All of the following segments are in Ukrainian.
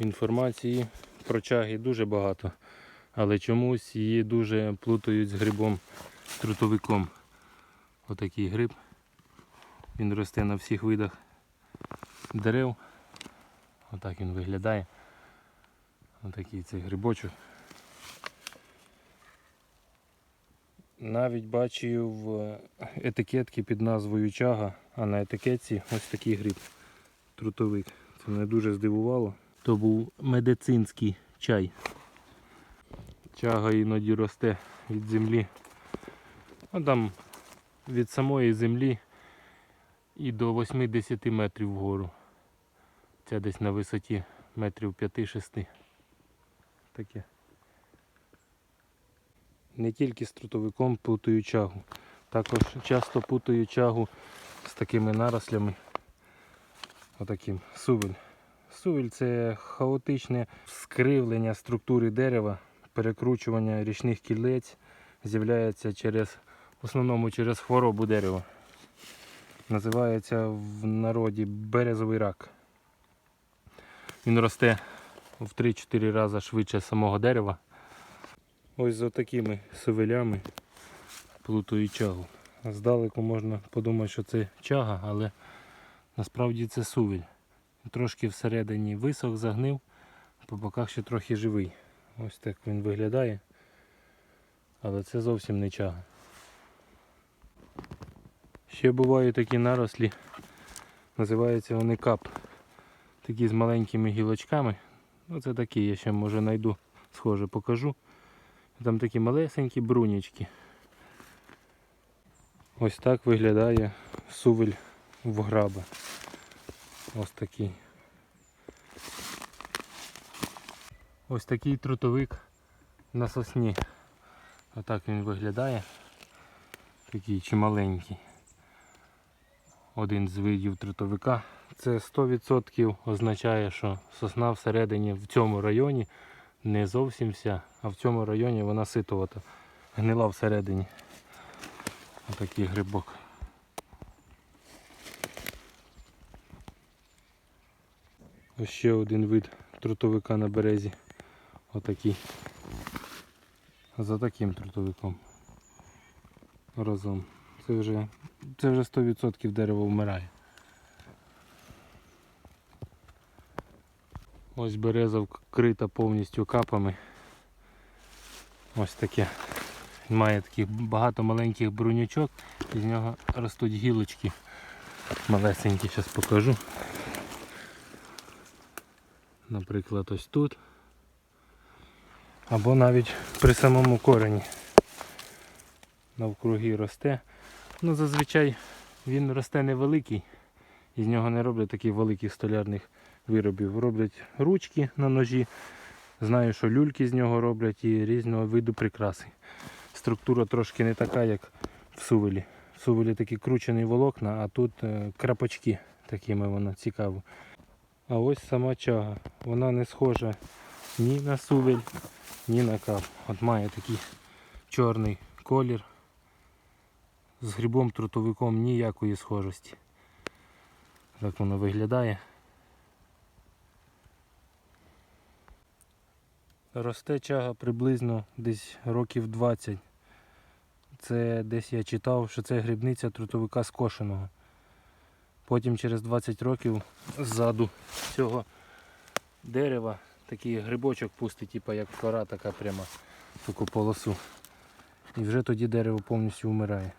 Інформації про чаги дуже багато, але чомусь її дуже плутають з грибом трутовиком. Отакий гриб. Він росте на всіх видах дерев. Отак він виглядає. Отакий цей грибочок. Навіть бачив е, етикетки під назвою чага, а на етикетці ось такий гриб. Трутовик. Це мене дуже здивувало. То був медицинський чай. Чага іноді росте від землі. А там від самої землі і до 80 метрів вгору. Це десь на висоті метрів 5-6. Таке. Не тільки з трутовиком путаю чагу. Також часто путаю чагу з такими нарослями. Отаким сувель. Сувель це хаотичне скривлення структури дерева, перекручування річних кілець з'являється через, в основному через хворобу дерева. Називається в народі березовий рак. Він росте в 3-4 рази швидше самого дерева. Ось за такими сувелями плутаю чагу. Здалеку можна подумати, що це чага, але насправді це сувель. Трошки всередині висох, загнив, по боках ще трохи живий. Ось так він виглядає. Але це зовсім не чага. Ще бувають такі нарослі, називаються вони кап. Такі з маленькими гілочками. Ну це такі, я ще може знайду, схоже покажу. Там такі малесенькі брунічки. Ось так виглядає сувель в граба. Ось такий. Ось такий трутовик на сосні. Отак він виглядає. Такий чималенький. Один з видів трутовика. Це 100% означає, що сосна всередині в цьому районі не зовсім вся, а в цьому районі вона ситувата, гнила всередині. Отакий грибок. Ось ще один вид трутовика на березі. Отакий. За таким трутовиком. Разом. Це вже, це вже 100% дерево вмирає. Ось береза вкрита повністю капами. Ось таке. Має таких багато маленьких брунячок, з нього ростуть гілочки малесенькі, зараз покажу. Наприклад, ось тут. Або навіть при самому корені. Навкруги росте. Ну зазвичай він росте невеликий, і з нього не роблять таких великих столярних виробів. Роблять ручки на ножі. Знаю, що люльки з нього роблять і різного виду прикраси. Структура трошки не така, як в сувелі. В сувелі такі кручені волокна, а тут е, крапочки такими воно цікаво. А ось сама чага. Вона не схожа ні на сувель, ні на кап. От має такий чорний колір. З грибом трутовиком ніякої схожості. Так воно виглядає. Росте чага приблизно десь років 20. Це десь я читав, що це грибниця трутовика скошеного. Потім через 20 років ззаду цього дерева такий грибочок пустить, типу як кора така пряма таку полосу. І вже тоді дерево повністю вмирає.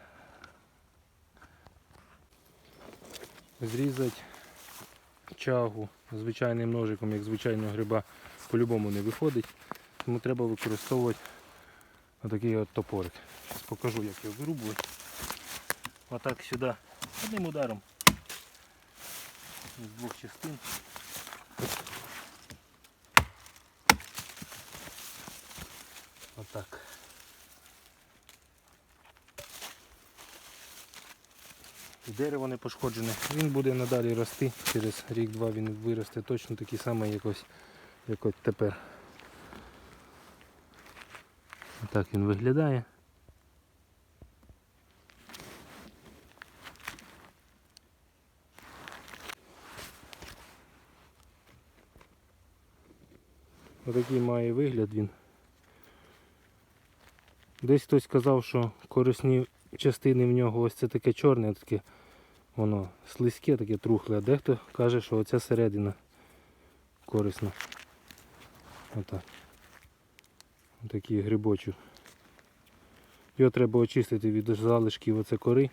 Зрізати чагу звичайним ножиком, як звичайного гриба, по-любому не виходить. Тому треба використовувати отакий от топорик. Зараз покажу, як його вирубувати. Отак сюди одним ударом з двох частин. Отак. Дерево не пошкоджене. Він буде надалі рости. Через рік-два він виросте точно такий самий як ось, як от тепер. Отак він виглядає. Отакий має вигляд він. Десь хтось казав, що корисні частини в нього ось це таке чорне, таке воно слизьке, таке трухле, а дехто каже, що оця середина корисна. Отак. Такий грибочок. Його треба очистити від залишків оце кори.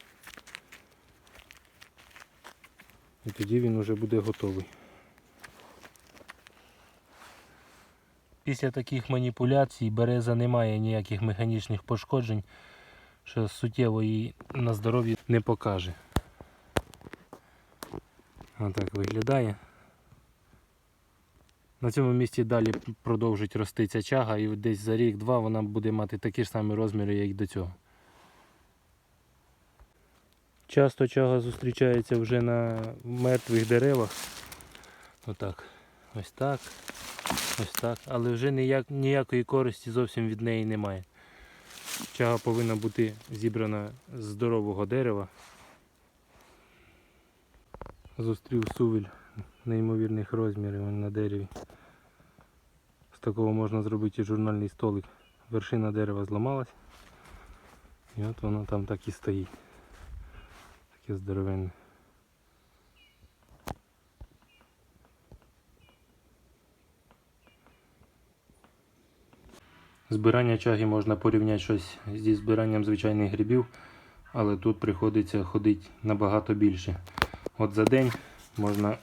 І тоді він вже буде готовий. Після таких маніпуляцій береза не має ніяких механічних пошкоджень, що суттєво їй на здоров'ї не покаже. Отак виглядає. На цьому місці далі продовжить рости ця чага і десь за рік-два вона буде мати такі ж самі розміри, як і до цього. Часто чага зустрічається вже на мертвих деревах. Отак. Ось так. Ось так. Але вже ніяк, ніякої користі зовсім від неї немає. Чага повинна бути зібрана з здорового дерева. Зустрів сувіль неймовірних розмірів на дереві. З такого можна зробити і журнальний столик. Вершина дерева зламалась. І от воно там так і стоїть. Таке здоровенне. Збирання чаги можна порівняти щось зі збиранням звичайних грибів, але тут приходиться ходити набагато більше. От за день можна,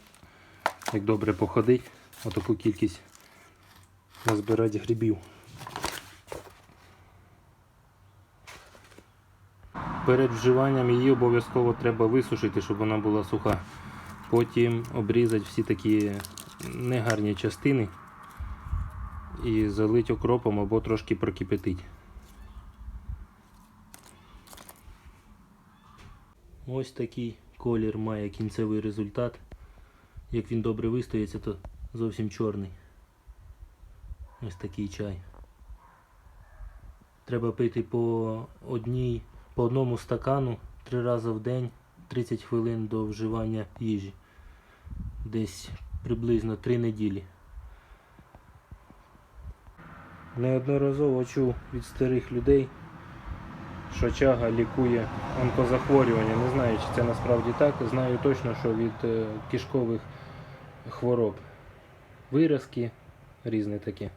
як добре походити, отаку кількість назбирати грибів. Перед вживанням її обов'язково треба висушити, щоб вона була суха. Потім обрізати всі такі негарні частини і залить окропом або трошки прокипятить. Ось такий колір має кінцевий результат. Як він добре вистоїться, то зовсім чорний. Ось такий чай. Треба пити по одній, по одному стакану три рази в день, 30 хвилин до вживання їжі. Десь приблизно 3 неділі. Неодноразово чув від старих людей, що чага лікує онкозахворювання. Не знаю, чи це насправді так. Знаю точно, що від е, кишкових хвороб. Виразки різні такі.